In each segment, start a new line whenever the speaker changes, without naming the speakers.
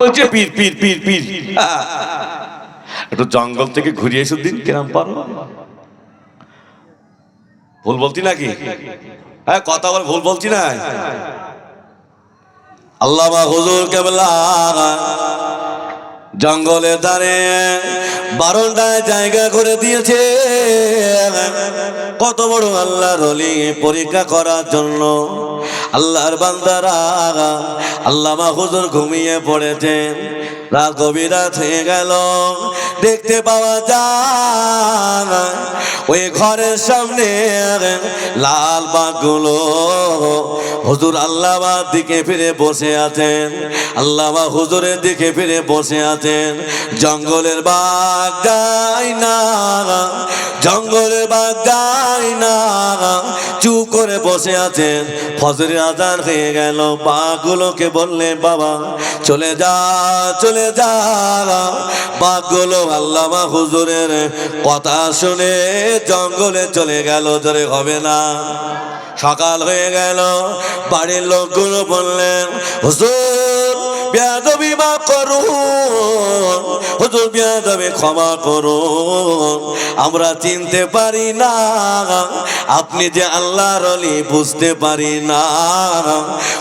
বলছে, পীর পীর পীর পীর। একটু জঙ্গল থেকে ঘুরিয়ে এসে দিন কিরাম পারো ভুল বলছি নাকি? হ্যাঁ কথা বলে, ভুল বলছি না আল্লামা হুজুর কেবলা জঙ্গলে দাঁড়ে বারোটায় জায়গা করে দিয়েছে। কত বড় আল্লাহর অলি পরীক্ষা করার জন্য। আল্লাহর বান্দারা আল্লামা হুজুর ঘুমিয়ে পড়েছেন রাত গভীরাত হয়ে গেল দেখতে পাওয়া যায় ওই ঘরের সামনে লাল বাঘগুলো হুজুর আল্লাহর দিকে ফিরে বসে আছেন। আল্লামা হুজুরের দিকে ফিরে বসে আছেন। জঙ্গলের বাঘ গায় না, জঙ্গলের বাঘ গায় না, চুপ করে বসে আছেন। ফজরের আজান হয়ে গেল, বাঘগুলোকে বললেন বাবা, চলে যা চলে যা। বাঘগুলো আল্লামা হুজুরের কথা শুনে জঙ্গলে চলে গেল ধরে হবে না। সকাল হয়ে গেল বাড়ির লোকগুলো বললেন হুজুর বেয়াদবি মা করুন। হুজুর বেয়াদবি ক্ষমা করুন। আমরা চিনতে পারি না, আপনি যে আল্লাহর অলি বুঝতে পারি না।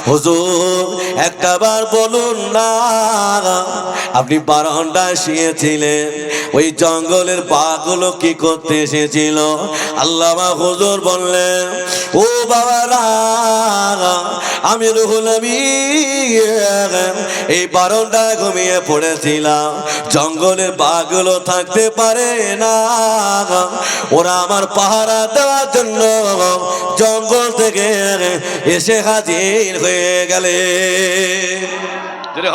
হুজুর, একটা বার বলুন না, আপনি বারান্দায় শিয়েছিলেন। ওই জঙ্গলের পাগুলো কি করতে এসেছিল? আল্লামা হুজুর বললেন, ও বাবারা, আমি রুহুল এই বারোটায় ঘুমিয়ে পড়েছিলাম। জঙ্গলের বাঘগুলো থাকতে পারে না। ওরা আমার পাহারা দেওয়ার জন্য জঙ্গল থেকে এসে হাজির হয়ে গেলে।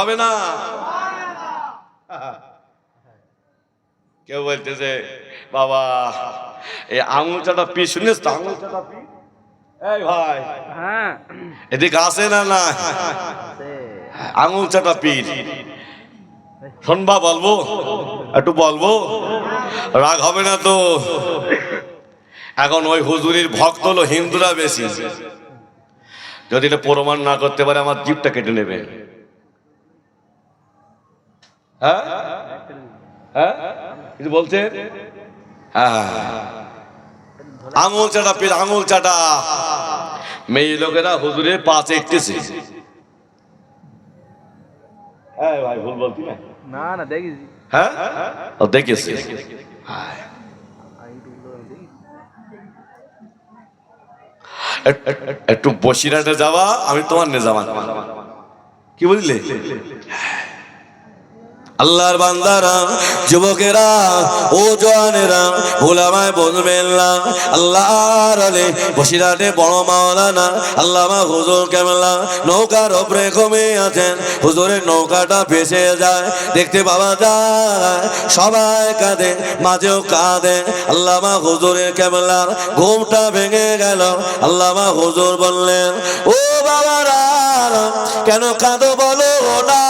হবে না? কেউ বলতেছে বাবা এই আঙুল চাটা পি শুনিস তো আঙুল চাটা পি এই ভাই
হ্যাঁ।
এদিকে আসে না না। আঙুল চাটা পীর। শুনবা, বলব? একটু বলব? রাগ হবে না তো? এখন ওই হুজুরির ভক্ত হলো হিন্দুরা বেশি। যদি এটা প্রমাণ না করতে পারে, আমার জিপটা কেটে নেবে। হ্যাঁ? হ্যাঁ? কিছু বলছে? হ্যাঁ আঙুল চাটা পীর, আঙুল চাটা। মেয়ে লোকেরা হুজুরের পাশে একটেছে হ্যাঁ ভাই ভুল বলতি না।
না না দেখিস।
হ্যাঁ? ও দেখেছি এক- এক- একটু বসিরাটে যাওয়া আমি তোমার নেজামান কি বুঝলে আল্লাহর বান্দারা, যুবকেরা, ও জওয়ানেরা ভোলামায় বলবেন না আল্লাহর আলে, বসিরাটে বড় মাওলানা, আল্লামা হুজুর কেমলা, নৌকার ওপরে ঘুমে আছেন, হুজুরের নৌকাটা ভেসে যায়, দেখতে পাওয়া যায়, সবাই কাঁদে, মাঝেও কাঁদে, আল্লামা হুজুরের কেমলার ঘুমটা ভেঙে গেল, আল্লামা হুজুর বললেন, ও বাবারা, কেন কাঁদো বলো না?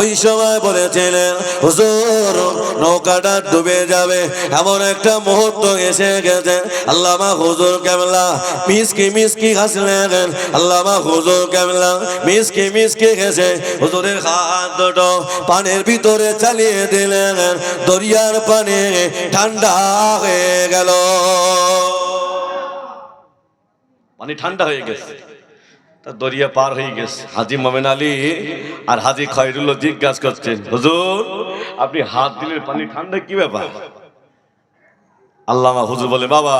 ওই সময় বলেছিলেন, হুজুর, নৌকাটা ডুবে যাবে। এমন একটা মুহূর্ত এসে গেছে। আল্লামা হুজুর কেমলা মিসকি মিসকি হাসলেন আল্লামা হুজুর কেমলা মিসকি মিসকি গেছে হুজুরের হাত দুটো পানির ভিতরে চালিয়ে দিলেন। দরিয়ার পানি ঠান্ডা হয়ে গেল। পানি ঠান্ডা হয়ে গেছে। তা দরিয়া পার হয়ে গেছে। হাজি মোমেন আলী আর হাজি খয়রুল্লাহ জিজ্ঞাসা করছেন, হুজুর, আপনি হাত দিলেন পানি ঠান্ডা কি ব্যাপার? আল্লামা হুজুর বলে, বাবা,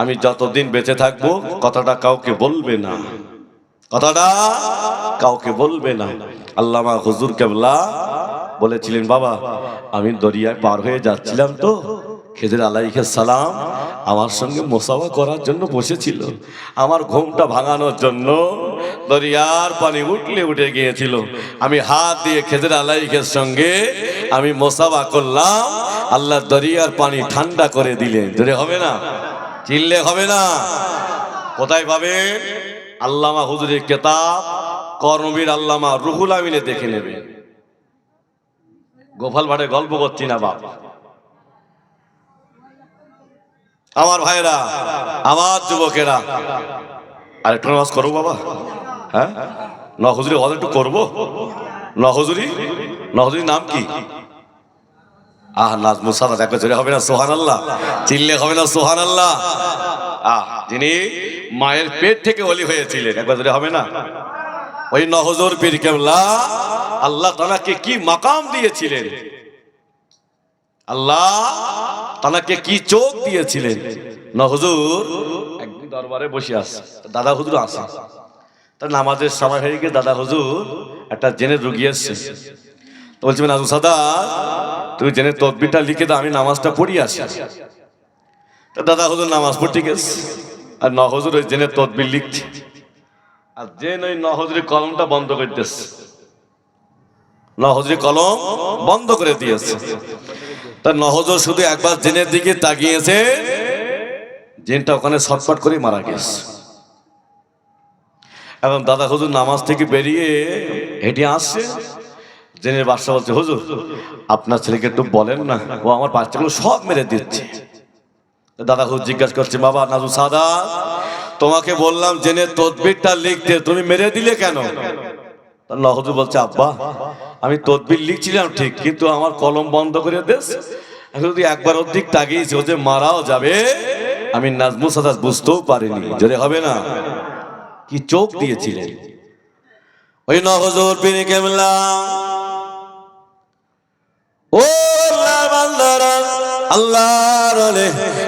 আমি যতদিন বেঁচে থাকব, কথাটা কাউকে বলবে না। কথাটা কাউকে বলবে না। আল্লামা হুজুর কেবলা বলেছিলেন, বাবা, আমি দরিয়ায় পার হয়ে যাচ্ছিলাম তো খেদের আলাইকে সালাম আমার সঙ্গে মোসাফা করার জন্য বসেছিল। আমার ঘুমটা ভাঙানোর জন্য দরিয়ার পানি উঠলে উঠে গিয়েছিল। আমি হাত দিয়ে খেদের আলাইকের সঙ্গে আমি মোসাফা করলাম। আল্লাহ দরিয়ার পানি ঠান্ডা করে দিলেন। ধরে হবে না? চিনলে হবে না? কোথায় পাবেন? আল্লামা হুজুরের কেতাব কর্মবীর আল্লামা রুহুল আমিনে দেখে নেবে। গোপাল ভাটে গল্প করছি না বাপ। আমার ভাইরা আমার যুবকেরা। আর একটু নামাজ করব বাবা। হ্যাঁ? নহজুরি হুজুরে হজ একটু করব? নহজুরি নহজুরির নাম কি? আহ নাজমুল সাদা দেখো জোরে হবে না সোহান আল্লাহ চিল্লে হবে না সোহান আল্লাহ আহ, যিনি মায়ের পেট থেকে অলি হয়েছিলেন, একবার জোরে হবে না। ওই নহজুর পীর কেবলা আল্লাহ তানাকে কি মাকাম দিয়েছিলেন? আল্লাহ তানাকে কি চোখ দিয়েছিলেন? নহজুর একদিন দরবারে বসে আছে। দাদা হুজুর আছে। তার নামাজের সময় হয়ে গিয়ে দাদা হুজুর একটা জেনে রুগী এসছে। তো বলছি নাজু সাদা তুমি জেনে তদবিরটা লিখে দাও আমি নামাজটা পড়ি আসি তা দাদা হুজুর নামাজ পড়তে গেছে। আর নহজুর ওই জেনে তদবির লিখছে। আর জেন ওই নহজুরের কলমটা বন্ধ করে দিয়েছে। নহজুরের কলম বন্ধ করে দিয়েছে। তা নহজর শুধু একবার জেনের দিকে তাকিয়েছে। জেনটা ওখানে ছটফট করে মারা গেছে। এবং দাদা হুজুর নামাজ থেকে বেরিয়ে হেঁটে আসছে। জেনের বাদশা বলছে, হুজুর, আপনার ছেলেকে একটু বলেন না, ও আমার বাচ্চাগুলো সব মেরে দিচ্ছে। দাদা হুজুর জিজ্ঞাসা করছে, বাবা, নাজু সাদা, তোমাকে বললাম জেনে তদবিরটা লিখতে, তুমি মেরে দিলে কেন? নহজুর বলছে, আব্বা, আমি তদবির লিখছিলাম ঠিক, কিন্তু আমার কলম বন্ধ করে দেশ যদি একবার অধিক তাকিয়েছি ও যে মারাও যাবে, আমি নাজমুল সাদাস বুঝতেও পারিনি যদি হবে না? কি চোখ দিয়েছিলেন। ওই নহজুর পিনি কেমলা। ও আল্লাহর বান্দারা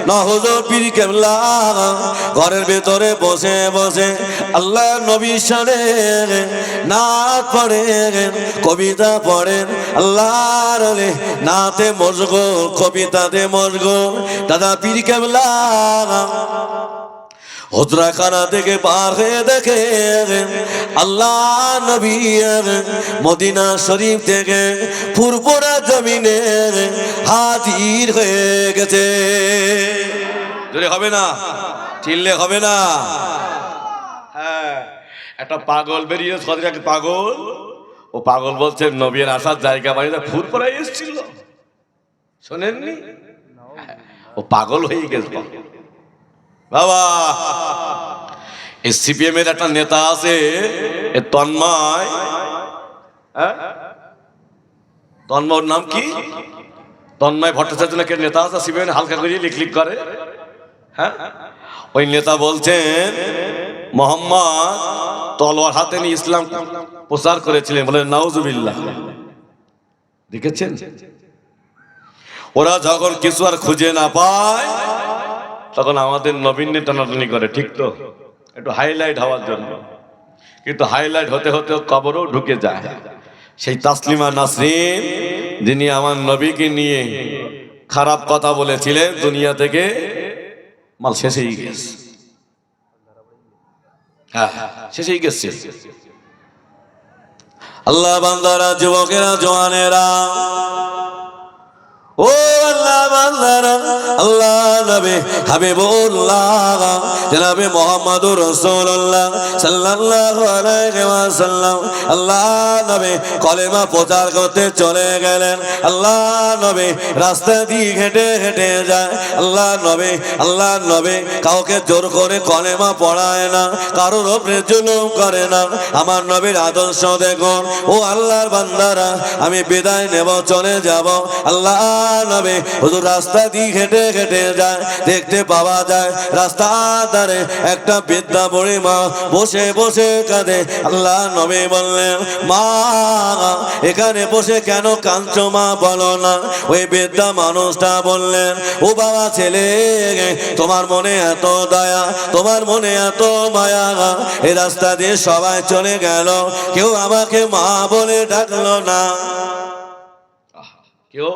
ওলে নহজুর পীর কেবলা ঘরের ভেতরে বসে বসে আল্লাহ নবী শানে নাচ পড়েন, কবিতা পড়েন। আল্লাহর নাতে মজগো, কবিতাতে মজগো। দাদা পীর কেবলা হজরাখানা থেকে হয়ে দেখে আল্লাহ নবী মদিনা শরীফ থেকে পূর্বরা জমিনে হাজির হয়ে গেছে। যদি হবে না? চিল্লে হবে না? হ্যাঁ একটা পাগল বেরিয়ে সদরে একটা পাগল? ও পাগল বলছে, নবীর আসার জায়গা বাড়িতে ফুরপরাই এসেছিল। শোনেননি? ও পাগল হয়ে গেছে। বাবা, এই সিপিএম এর একটা নেতা আছে, এ তন্ময়। হ্যাঁ? তন্ময়ের নাম কি? তন্ময় ভট্টাচার্য নাকি নেতা আছে, সিপিএম হালকা করে লিখ লিখ করে। হ্যাঁ? ওই নেতা বলছেন, মোহাম্মদ তলোয়ার হাতে নিয়ে ইসলাম প্রচার করেছিলেন বলে নাউজুবিল্লাহ। দেখেছেন? ওরা যখন কিছু আর খুঁজে না পায় তখন আমাদের নবীন টানাটানি করে, ঠিক তো? একটু হাইলাইট হওয়ার জন্য। কিন্তু হাইলাইট হতে হতে কবরও ঢুকে যায়। সেই তাসলিমা নাসরিন, যিনি আমার নবীকে নিয়ে খারাপ কথা বলেছিলেন, দুনিয়া থেকে মাল শেষেই গেছে। হ্যাঁ শেষেই গেছে। আল্লাহ বান্দারা, যুবকেরা, জওয়ানেরা ও আল্লাহ আল্লাহ নবী নবী প্রচার করতে চলে গেলেন। আল্লাহ রাস্তা দিয়ে হেঁটে হেঁটে যায়। আল্লাহ আল্লাহ কাউকে জোর করে কলেমা পড়ায় না, কারোর উপরে জুলুম করে না। আমার নবীর আদর্শ দেখুন। ও আল্লাহর বান্দারা, আমি বিদায় নেব, চলে যাব। আল্লাহ নবী হুজুর রাস্তা দিয়ে হেঁটে হেঁটে যায়, দেখতে পাওয়া যায় রাস্তা ধারে একটা বিদ্যা বুড়ি মা বসে বসে কাঁদে। আল্লাহ নবী বললেন, মা, এখানে বসে কেন কাঞ্চ মা? বলো না। ওই বিদ্যা মানুষটা বললেন, ও বাবা ছেলে, তোমার মনে এত দয়া, তোমার মনে এত মায়া, এই রাস্তা দিয়ে সবাই চলে গেল, কেউ আমাকে মা বলে ডাকলো না। কেউ?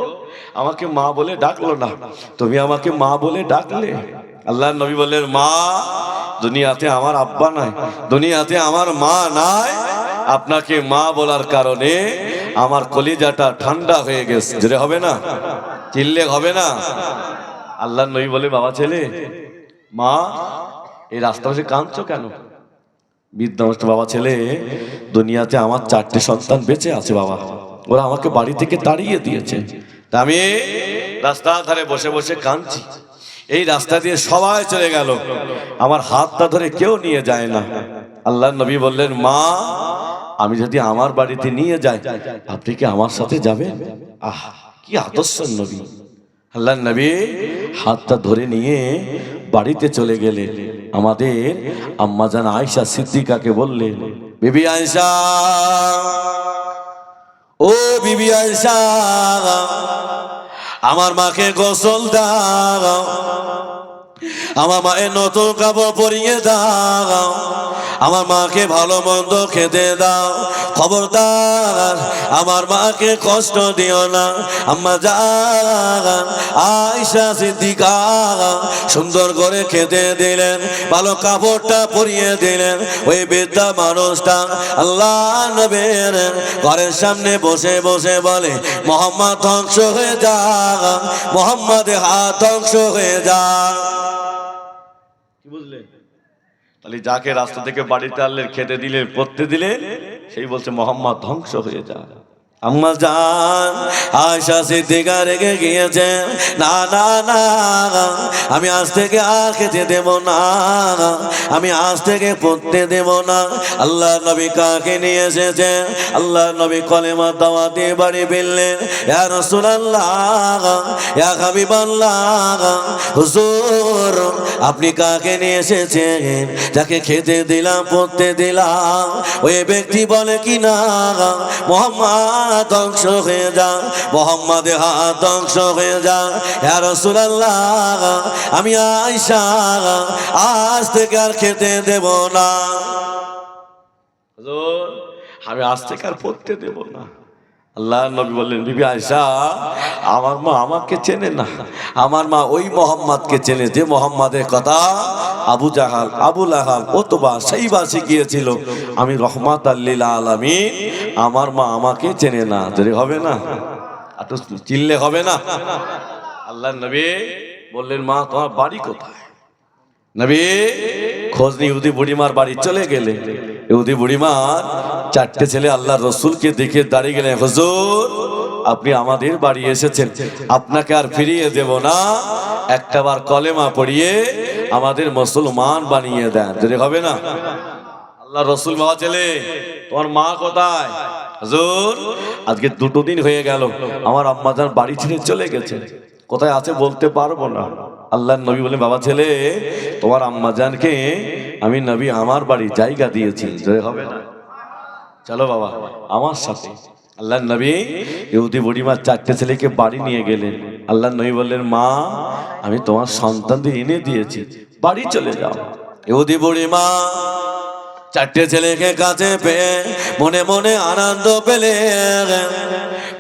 আমাকে মা বলে ডাকলো না। তুমি আমাকে মা বলে ডাকলে? আল্লাহ নবী বললেন, মা, দুনিয়াতে আমার আব্বা নাই, দুনিয়াতে আমার মা নাই। আপনাকে মা বলার কারণে আমার কলিজাটা ঠান্ডা হয়ে গেছে। হবে না? চিল্লে হবে না? আল্লাহ নবী বলে, বাবা ছেলে, মা, এই রাস্তা পাশে কাঁদছো কেন? বিদ্যামষ্ট বাবা ছেলে, দুনিয়াতে আমার চারটে সন্তান বেঁচে আছে, বাবা। ওরা আমাকে বাড়ি থেকে তাড়িয়ে দিয়েছে। তা আমি রাস্তার ধারে বসে বসে কাঁদছি। এই রাস্তা দিয়ে সবাই চলে গেল। আমার হাতটা ধরে কেউ নিয়ে যায় না। আল্লাহ নবী বললেন, মা, আমি যদি আমার বাড়িতে নিয়ে যাই, আপনি কি আমার সাথে যাবেন? আহ, কি আদর্শ নবী। আল্লাহ নবী হাতটা ধরে নিয়ে বাড়িতে চলে গেলে আমাদের আম্মাজান আয়সা সিদ্দিকাকে বললেন, বিবি আয়সা বিবি আমার মাকে গোসল দাও। আমার মায়ের নতুন কাপড় পরিয়ে দাও। আমার মাকে ভালো মন্দ খেতে দাও। খবরদার, আমার মাকে কষ্ট দিও না। আম্মা যা আয়সা সিদ্দিকা সুন্দর করে খেতে দিলেন, ভালো কাপড়টা পরিয়ে দিলেন। ওই বৃদ্ধা মানুষটা আল্লাহ নবের ঘরের সামনে বসে বসে বলে, মোহাম্মদ ধ্বংস হয়ে যা মোহাম্মদ হাত ধ্বংস হয়ে যা। বুঝলেন? তাহলে যাকে রাস্তা থেকে বাড়িতে আনলেন, খেতে দিলেন, পড়তে দিলেন, সেই বলছে, মোহাম্মদ ধ্বংস হয়ে যা। আম্মা জান আয়সা সিদ্দিকা রেগে গিয়েছে, না না না আমি আজ থেকে আর খেতে দেব না আমি আজ থেকে পড়তে দেব না। আল্লাহ নবী কাকে নিয়ে এসেছে? আল্লাহ নবী কলেমা দাওয়া দিয়ে বাড়ি ফেললেন ইয়া রাসূলুল্লাহ ইয়া হাবিবাল্লাহ, হুজুর, আপনি কাকে নিয়ে এসেছেন? যাকে খেতে দিলাম, পড়তে দিলাম। ওই ব্যক্তি বলে, কি না, মোহাম্মদ ধ্বংস হয়ে যা মোহাম্মদ হাত ধ্বংস হয়ে যা হ্যাঁ রসুল্লাহ আমি আয়সা আজ থেকে আর খেতে দেব না। আমি আজ থেকে আর পড়তে দেব না। আল্লাহ নবী বললেন, বিবি আয়সা আমার মা আমাকে চেনে না। আমার মা ওই মোহাম্মদকে চেনে যে মোহাম্মদের কথা আবু জাহাল আবুল আহাল অতবা সেই বা শিখিয়েছিল আমি রহমাত আল্লিল আলমী আমার মা আমাকে চেনে না। যদি হবে না? আর তো চিনলে হবে না? আল্লাহ নবী বললেন, মা, তোমার বাড়ি কোথায়? নবী খোঁজ নিয়ে, ইহুদি বুড়িমার বাড়ি চলে গেলে। ইহুদি বুড়িমার চারটে ছেলে আল্লাহ রসুলকে দেখে দাঁড়িয়ে গেলেন, হুজুর, আপনি আমাদের বাড়ি এসেছেন। আপনাকে আর ফিরিয়ে দেব না। একটা বার কলেমা পড়িয়ে আমাদের মুসলমান বানিয়ে দেন। যদি হবে না? আল্লাহ রসুল বাবা ছেলে, তোমার মা কোথায়? হুজুর, আজকে দুটো দিন হয়ে গেল। আমার আম্মাজান বাড়ি ছেড়ে চলে গেছে। কোথায় আছে বলতে পারব না। আল্লাহ নবী বলে বাবা ছেলে, তোমার আম্মাজানকে আমি নবী আমার বাড়ি জায়গা দিয়েছি। হবে না? চলো বাবা, আমার সাথে। আল্লাহ নবী ইহুদি বুড়িমার চারটে ছেলেকে বাড়ি নিয়ে গেলেন। আল্লাহ নবী বললেন, মা, আমি তোমার সন্তানদের এনে দিয়েছি, বাড়ি চলে যাও। ইহুদি বুড়িমা চারটে ছেলেকে কাছে পেয়ে মনে মনে আনন্দ পেলে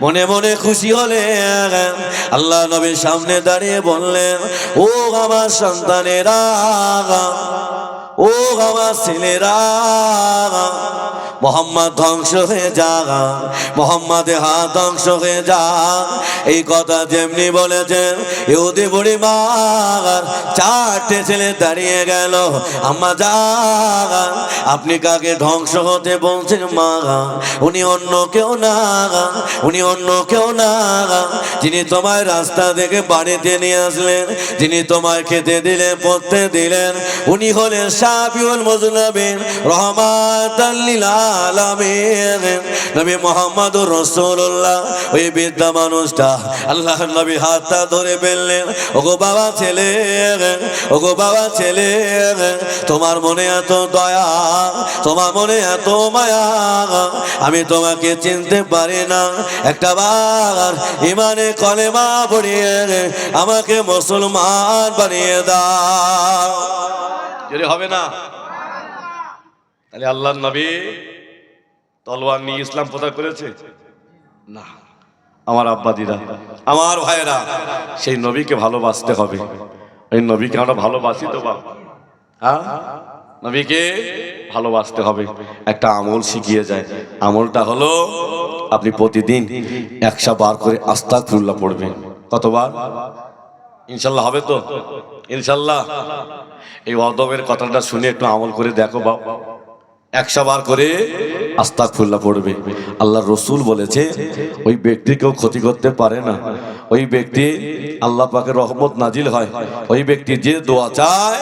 মনে মনে খুশি হলে আল্লাহ নবীর সামনে দাঁড়িয়ে বললেন, ও আমার সন্তানেরা ও আমার ছেলেরা, মোহাম্মদ ধ্বংস হয়ে যা মোহাম্মদে হাত ধ্বংস হয়ে যা। এই কথা যেমনি বলেছেন, ইহুদি বুড়ি মার চারটে ছেলে দাঁড়িয়ে গেল। আম্মা যা, আপনি কাকে ধ্বংস হতে বলছেন, মা? উনি অন্য কেউ না, উনি অন্য কেউ না। যিনি তোমায় রাস্তা থেকে বাড়িতে নিয়ে আসলেন, যিনি তোমায় খেতে দিলেন, পড়তে দিলেন, উনি হলেন সাবিউল মুজনবিন রহমাতাল্লিল আলামিন। নবী মুহাম্মদুর রাসূলুল্লাহ, ওই বৃদ্ধা মানুষটা আল্লাহ নবী হাতটা ধরে ফেললেন ওগো বাবা ছেলে ওগো বাবা ছেলে তোমার মনে এত দয়া, তোমার মনে এত মায়া, আমি তোমাকে চিনতে পারি না। একটা বার ইমানে কলেমা পড়িয়ে আমাকে মুসলমান বানিয়ে দাও। যদি হবে না, তাহলে আল্লাহ নবী তলোয়ার নিয়ে ইসলাম প্রচার করেছে? না। আমার আব্বা আব্বাদিরা, আমার ভাইয়েরা, সেই নবীকে ভালোবাসতে হবে। ওই নবীকে আমরা ভালোবাসি তো বাবা হ্যাঁ? নবীকে ভালোবাসতে হবে। একটা আমল শিখিয়ে যায়। আমলটা হলো, আপনি প্রতিদিন একশো বার করে আস্তা খুল্লা পড়বেন। কতবার? ইনশাল্লাহ হবে তো? ইনশাল্লাহ। এই অদবের কথাটা শুনে একটু আমল করে দেখো বাবা একশো বার করে আস্তাক ফুল্লা পড়বে। আল্লাহ রসুল বলেছে, ওই ব্যক্তি কেউ ক্ষতি করতে পারে না। ওই ব্যক্তি আল্লাহ পাকে রহমত নাজিল হয়। ওই ব্যক্তি যে দোয়া চায়,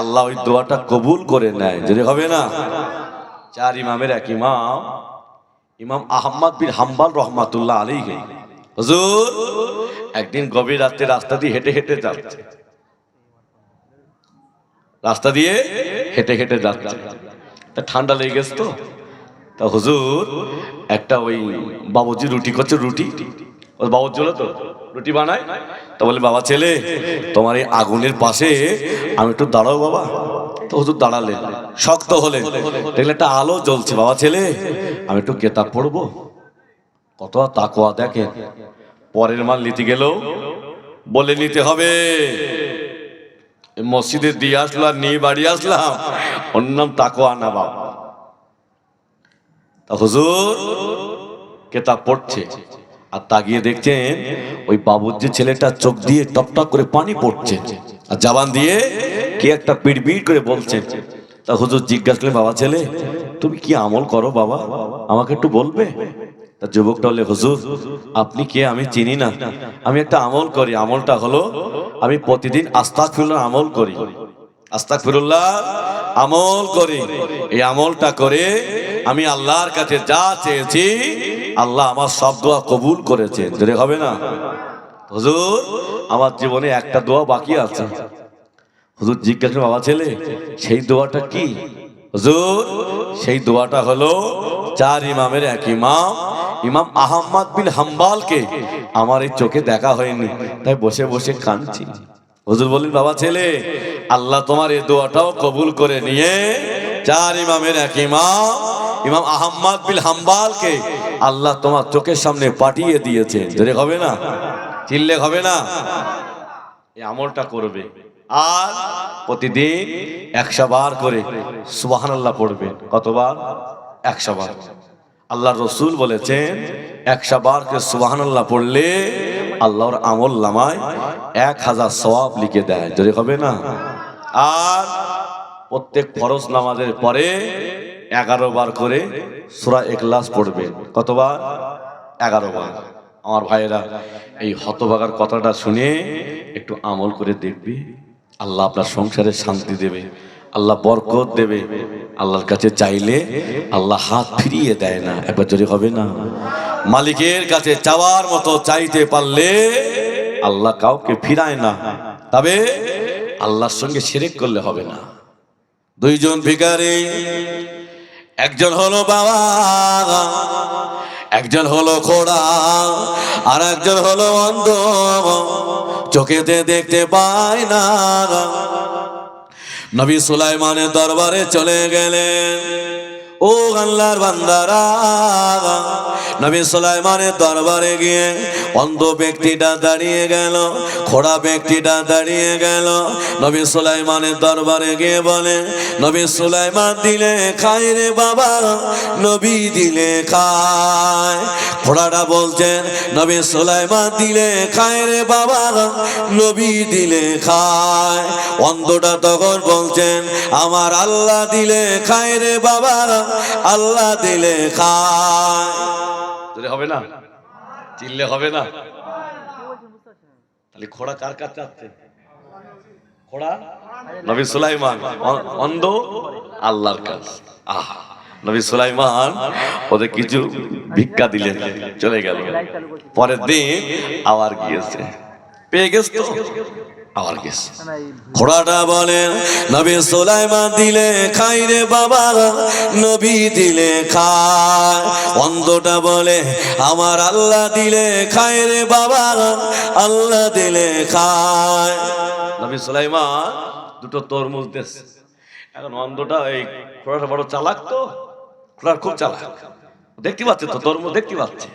আল্লাহ ওই দোয়াটা কবুল করে নেয়। যদি হবে না? চার ইমামের এক ইমাম ইমাম আহম্মদ বিন হাম্বাল রহমাতুল্লাহ আলী হুজুর, একদিন গভীর রাত্রে রাস্তা দিয়ে হেঁটে হেঁটে যাচ্ছে। রাস্তা দিয়ে হেঁটে হেঁটে যাচ্ছে। তা ঠান্ডা লেগে গেছে তো। তা হুজুর, একটা ওই বাবুজি রুটি করছে, রুটি। ওই বাবুজি হলো তো রুটি বানায়। তা বলে, বাবা ছেলে, তোমার এই আগুনের পাশে আমি একটু দাঁড়াও বাবা। তো হুজুর দাঁড়ালেন, শক্ত হলে দেখলে একটা আলো জ্বলছে। বাবা ছেলে, আমি একটু কেতাব পড়ব? কত তাকোয়া দেখেন পরের মাল নিতে গেলেও বলে নিতে হবে। মসজিদে দিয়ে আসলো আর নিয়ে বাড়ি আসলাম। ওর নাম তাকোয়া না বাবা তা হুজুর, কেতাব পড়ছে। আর তাকিয়ে দেখছেন, ওই বাবুর যে ছেলেটা চোখ দিয়ে টপ টপ করে পানি পড়ছে। আর জাবান দিয়ে কে একটা পিড় করে বলছে। তা হুজুর জিজ্ঞাসা করলেন, বাবা ছেলে, তুমি কি আমল করো বাবা? আমাকে একটু বলবে? যুবকটা বলে, হুজুর, আপনি কে? আমি চিনি না। আমি একটা আমল করি। আমলটা হলো, আমি প্রতিদিন আস্তাক ফিরুল্লাহ আমল করি। আস্তাক ফিরুল্লাহ আমল করি। এই আমলটা করে আমি আল্লাহর কাছে যা চেয়েছি, আল্লাহ আমার সব দোয়া কবুল করেছেন যদি হবে না? হুজুর, আমার জীবনে একটা দোয়া বাকি আছে। হুজুর, জিজ্ঞাসা বাবা ছেলে, সেই দোয়াটা কি? হুজুর, সেই দোয়াটা হলো, চার ইমামের এক ইমাম ইমাম আহম্মদ বিন হাম্বালকে আমার এই চোখে দেখা হয়নি, তাই বসে বসে কাঁদছি। হুজুর বললেন, বাবা ছেলে, আল্লাহ তোমার এই দোয়াটাও কবুল করে নিয়ে চার ইমামের এক ইমাম ইমাম আহম্মদ বিন হাম্বালকে আল্লাহ তোমার চোখের সামনে পাঠিয়ে দিয়েছে। যদি হবে না? চিল্লে হবে না? এই আমলটা করবে। আর প্রতিদিন একশো বার করে সুবাহান আল্লাহ পড়বে। কতবার? একশো বার। আল্লাহ রসুল বলেছেন একশো বার করে সুবাহান আল্লাহ পড়লে আল্লাহর আমল লামায় এক হাজার সওয়াব লিখে দেয়। যদি হবে না? আর প্রত্যেক ফরজ নামাজের পরে এগারো বার করে সুরা এখলাস পড়বেন। কতবার? এগারো বার। আমার ভাইয়েরা, এই হতভাগার কথাটা শুনে একটু আমল করে দেখবি। আল্লাহ আপনার সংসারে শান্তি দেবে, আল্লাহ বরকত দেবে। আল্লাহর কাছে চাইলে আল্লাহ হাত ফিরিয়ে দেয় না। একবার জোরে হবে না। মালিকের কাছে চাওয়ার মতো চাইতে পারলে আল্লাহ কাউকে ফিরায় না। তবে আল্লাহর সঙ্গে সেরেক করলে হবে না। দুইজন ভিখারি, একজন হলো বাবা, একজন হলো খোড়া আর একজন হলো অন্ধ। চোখেতে দেখতে পায় না। নবী সুলাইমানের দরবারে চলে গেলেন। ও আল্লাহর বান্দারা, নবী সুলাইমানের দরবারে গিয়ে অন্ধ ব্যক্তিটা দাঁড়িয়ে গেল, খোড়া ব্যক্তিটা দাঁড়িয়ে গেল। নবী সুলাইমানের দরবারে গিয়ে বলে, নবী সুলাইমান দিলে খায় রে বাবা, নবী দিলে খায়। খোড়াটা বলছেন, নবী সুলাইমান দিলে খায় রে বাবা, নবী দিলে খায়। অন্ধটা তখন বলছেন, আমার আল্লাহ দিলে খায় রে বাবা আল্লাহ দিলে খায়। হবে না? চিল্লে হবে না? তাহলে খোড়া কার কাছে যাচ্ছে খোড়া? নবী সুলাইমান অন্ধ আল্লাহর কাছে। আহা, নবী সুলাইমান ওদের কিছু ভিক্ষা দিলেন, চলে গেল। পরের দিন আবার গিয়েছে। পেয়ে গেছে আবার গেছে। ঘোড়াটা বলেন নবী সুলাইমান দিলে খাই রে বাবা নবী দিলে খায় অন্ধটা বলে আমার আল্লাহ দিলে খায় রে বাবা আল্লাহ দিলে খায় নবী সুলাইমান দুটো তরমুজ দেশ এখন অন্ধটা এই ঘোড়াটা বড় চালাক তো ঘোড়ার খুব চালাক। দেখতে পাচ্ছে তো তরমুজ দেখতে পাচ্ছে